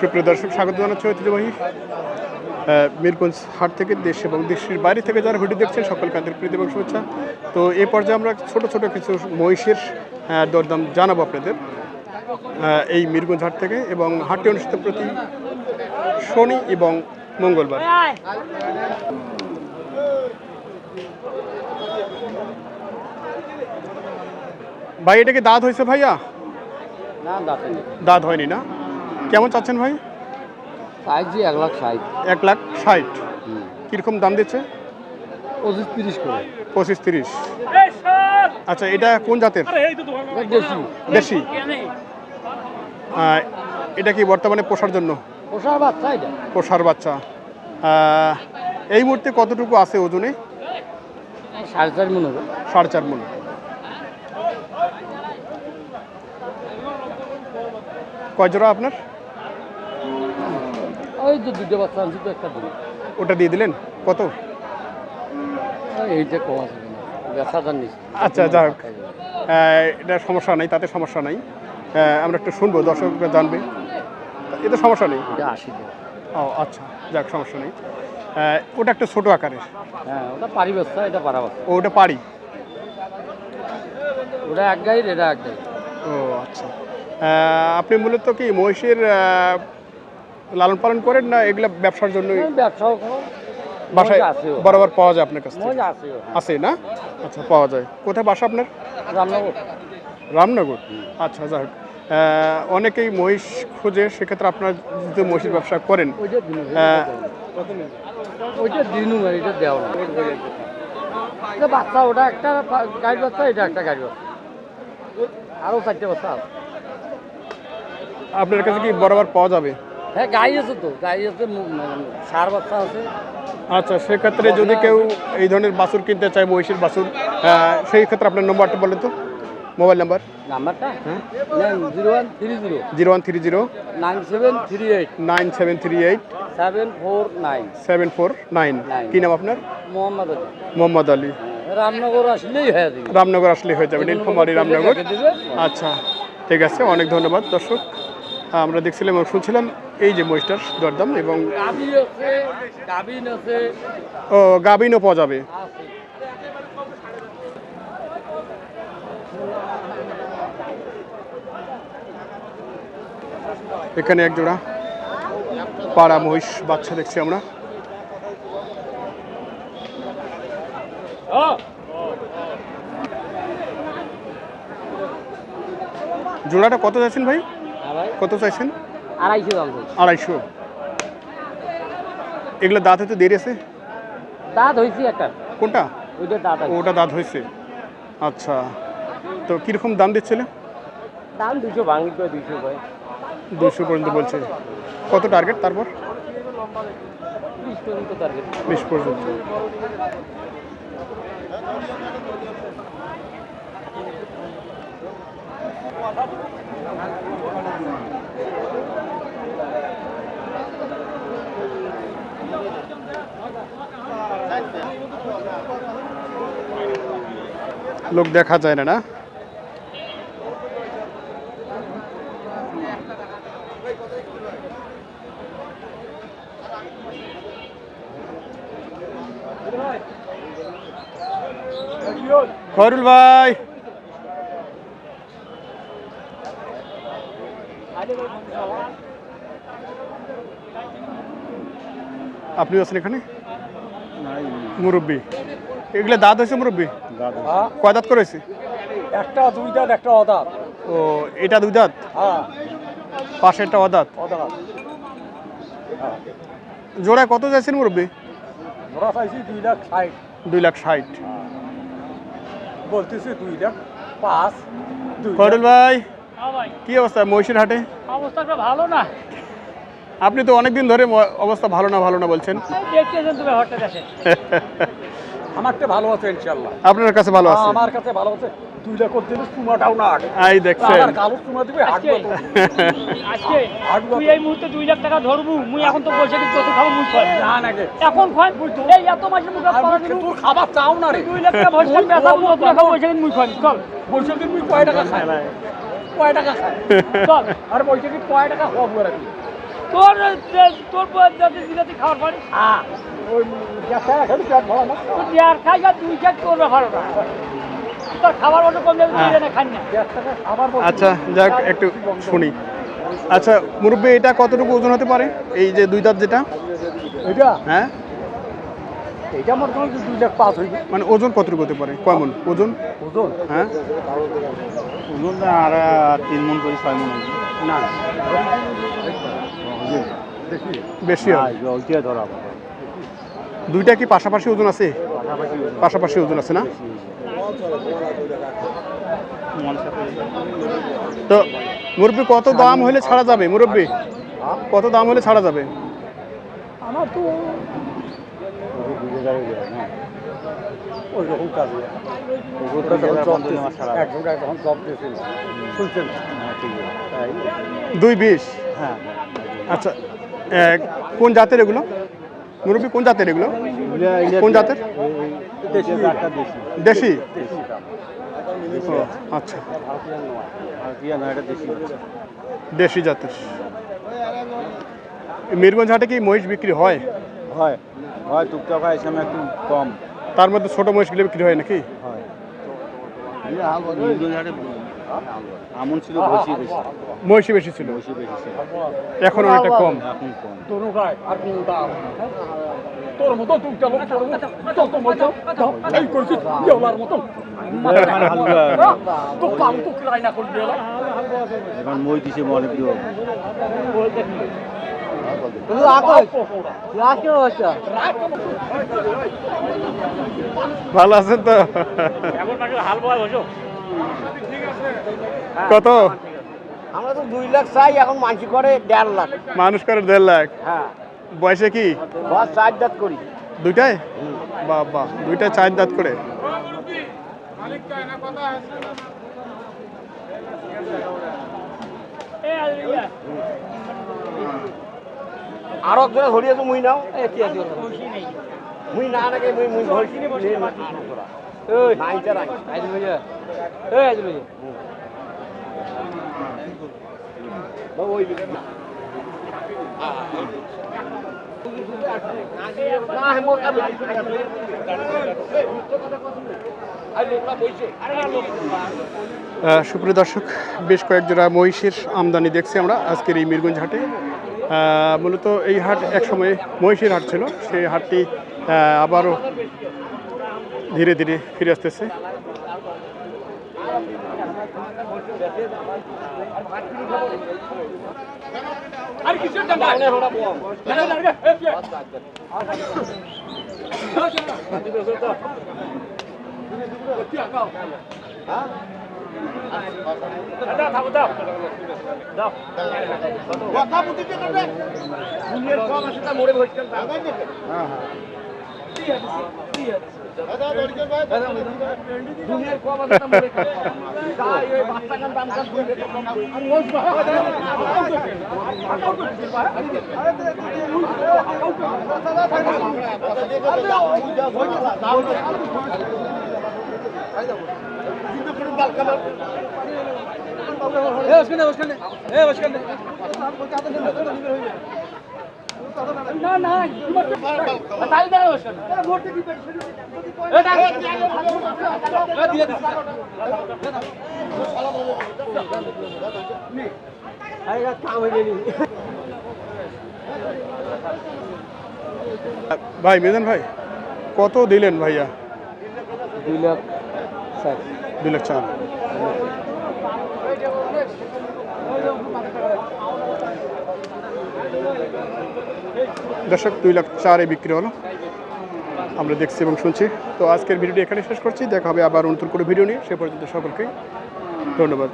সুপ্রিয় দর্শক, স্বাগত জানাচ্ছি ঐতিহ্যবাহী মিরগঞ্জ হাট থেকে দেশ এবং দেশের বাইরে থেকে যারা ভিডিও দেখছেন, সকলকে আন্তরিক প্রীতি এবং শুভেচ্ছা। তো এই পর্যায়ে আমরা ছোট ছোট কিছু মহিষের দরদাম জানাব আপনাদের এই মিরগঞ্জ হাট থেকে এবং হাটটি অনুষ্ঠিত প্রতি শনি এবং মঙ্গলবার। ভাই এটা কি দাঁত হয়েছে ভাইয়া? না দাঁত হয়নি। না? কেমন চাচ্ছেন ভাই? সাইজ জি এক লাখ ষাট। এক লাখ ষাট। কীরকম দাম দিচ্ছে? পঁচিশ তিরিশ করে। পঁচিশ তিরিশ। আচ্ছা এটা কোন জাতের? দেশি। দেশি। এটা কি বর্তমানে পোষার জন্য? পোষার বাচ্চা এটা? পোষার বাচ্চা। এই মুহূর্তে কতটুকু আছে ওজনে? সাড়ে চার মনে হবে। সাড়ে চার মন। কয় জোড়া আপনার? ওই তো দুটো বাচ্চা আনছি তো একটা দিন ওটা দিয়ে দিলেন? কত? এইটা কম আছে। আচ্ছা, যাক। আহ, এটা সমস্যা নাই তাতে সমস্যা নাই। আমরা একটু শুনব দর্শকরা জানবে। এতে সমস্যা নেই। আশি ও আচ্ছা যাক সমস্যা নেই। ওটা একটা ছোট আকারের। হ্যাঁ ওটা পারি এটা পারা ও ওটা পারি ওটা এক গাড়ির এটা এক গাড়ি ও আচ্ছা। আপনি মূলত কি মহিষের লালন পালন করেন না এগুলা ব্যবসার জন্য ব্যবসাও বাসায় বরাবর পাওয়া যায় আপনার কাছ মজা আছে না? আচ্ছা পাওয়া যায়। কোথায় বাসা আপনার? রান্নাঘর রামনগর। আচ্ছা যাক আহ, অনেকেই মহিষ খোঁজে সেক্ষেত্রে আপনার যদি মহিষের ব্যবসা করেন ওইটা দিনু এটা দেওয়া এটা বাচ্চা ওটা একটা গাড়ি বাচ্চা এটা একটা গাড়ি বাচ্চা। আরও চারটে বাচ্চা আছে। আপনার কাছে কি বরাবর পাওয়া যাবে? হ্যাঁ গাই আছে তো গাই আছে সার বাচ্চা আছে। আচ্ছা সেক্ষেত্রে যদি কেউ এই ধরনের বাছুর কিনতে চায় মহিষের বাছুর সেই ক্ষেত্রে আপনার নম্বরটা বলেন তো। Mobile number? নাম্বারটা? Zero one three zero. Zero one three zero. Nine seven three eight. Nine seven three eight. Seven four nine. Seven four nine. কী নাম আপনার? মোহাম্মদ আলী। মোহাম্মদ আলী। রামনগর আসলেই হয়ে যাবে। রামনগর হয়ে যাবে নীলফামারী রামনগর। আচ্ছা ঠিক আছে অনেক ধন্যবাদ দর্শক। আমরা দেখছিলাম এবং শুনছিলাম এই যে মহিষটার দরদাম এবং ও গাবিনও পাওয়া যাবে। এখানে এক জোড়া পাড়া মহিষ বাচ্চা দেখছি আমরা। জোড়াটা কত চাইছেন ভাই? হ্যাঁ কত চাইছেন? আড়াইশো আড়াইশো। এগুলো দাঁত হতে দেরি আছে? দাঁত হয়েছে একটা। কোনটা? ওইটা দাঁত ওটা দাঁত হয়েছে আচ্ছা। তো কীরকম দাম দিচ্ছিলে দাম দুশো ভাঙি দুশো করে দুশো পর্যন্ত বলছে। কত টার্গেট তারপর? বিশ পর্যন্ত। লোক দেখা যায় না না? খয়রুল ভাই। আপনি আছেন এখানে? মুরব্বী। এগুলো দাঁত হয়েছে মুরব্বী? কয় দাঁত করেছে একটা দুই দাঁত একটা অদাঁত ও এটা দুই দাঁত? হ্যাঁ। পাশে একটা অদাঁত। অদাঁত কত যাচ্ছেন মুরব্বী? দুই লাখ ষাট। দুই লাখ ষাট। বলতেছি দুই লাখ পাঁচ দুই খয়রুল ভাই কি অবস্থা মহিষের হাটে? অবস্থাটা ভালো না। আপনি তো অনেকদিন ধরে অবস্থা ভালো না ভালো না বলছেন। তুমি আমারটা ভালো আছে ইনশাল্লাহ আপনার কাছে ভালো আছে? আমার কাছে ভালো আছে। দুই লাখ করতে হলে চুমাটাও না আগে। দেখছেন। আর কালো চুমা দিবে আজকে তুই এই মুহূর্তে দুই লাখ টাকা ধরবু মুই এখন তো বসে দিচ্ছি তুই খাব মুই খাই। না নাকি এখন খাই? এই এত মাসের মুখে আর পাওয়া তোর খাবার চাও না রে। দুই লাখ টাকা ভরসা পেশা মুই তুই খাব বসে দিন মুই খাই। চল। কয় টাকা খাই? কয় টাকা খাই? চল। আর বলছে কি কয় টাকা হব করে তোর তোর যাতে দিলাতে খাওয়ার পারি হ্যাঁ ওই গ্যাসটা খেলে পেট ভরা না তুই দেড় খাই আর দুই মতো কম যাবে তুই না। আচ্ছা যাক একটু শুনি। আচ্ছা মুরব্বী এটা কতটুকু ওজন হতে পারে? এই যে দুই দাঁত যেটা? এটা? হ্যাঁ। এটা আমার কোনো দুই লাখ পাঁচ হইবে। মানে ওজন কতটুকু হতে পারে? কেমন? ওজন? ওজন? হ্যাঁ। ওজন আর তিন মন করে ছয় মন না। বেশি। ধরা দুইটা কি পাশাপাশি ওজন আছে? পাশাপাশি ওজন। আছে না? তো মুরব্বী কত দাম হলে ছাড়া যাবে? মুরব্বী কত দাম হলে ছাড়া যাবে? আমার তো কাজ দুই বিশ? হ্যাঁ আচ্ছা কোন জাতের এগুলো? মুরব্বী কোন জাতের এগুলো? কোন জাতের? দেশি আচ্ছা আর কি না এটা দেশি জাতের। মিরগঞ্জ হাটে কি মহিষ বিক্রি হয়? হয়। হয় টুকটাক হয় এসে একটু কম। তার মধ্যে ছোট মহিষগুলো বিক্রি হয় নাকি? হয়। আমন ছিল বেশি। বেশি বেশি বেশি ছিল। এখন অনেকটা কম। এখন কম। তোর মতো যত মতো এই দেওলার মতো। এখন তো তো মই দিছে অনেক দূর ভালো আছেন তো? কত? আমরা তো দুই লাখ চাই এখন মানসি করে দেড় লাখ। মানুষ করে দেড় লাখ? হ্যাঁ। বয়সে কি? বস চার দাঁত করি। দুইটাই? বাহ বাহ দুইটাই চার দাঁত করে। আরও একজনে ধরিয়ে তো মুই নাও। খুশি নেই মুই না নাকি মুই মুই ধরছি নাই ওই সুপ্রিয় দর্শক, বেশ কয়েক জোড়া মহিষের আমদানি দেখছি আমরা আজকের এই মিরগঞ্জ হাটে। মূলত এই হাট একসময় মহিষের হাট ছিল, সেই হাটটি আবারও ধীরে ধীরে ফিরে আসতেছে। আর কিসের দাম না না না দুনিয়ার আছে বসছেন দুনিয়ার কম আছে তা মোড়ে তাই ওই বাচ্চা গান দাম কান দুই রেট কম আর ওই না না তাই দাও বসো এটা ভাই, মেজান ভাই, কত দিলেন ভাইয়া? দুই লাখ দুই লাখ চার। দর্শক, দুই লাখ চারে বিক্রি হলো। আমরা দেখছি এবং শুনছি। তো আজকের ভিডিওটি এখানে শেষ করছি। দেখা হবে আবার নতুন করে ভিডিও নিয়ে। সে পর্যন্ত সকলকে ধন্যবাদ।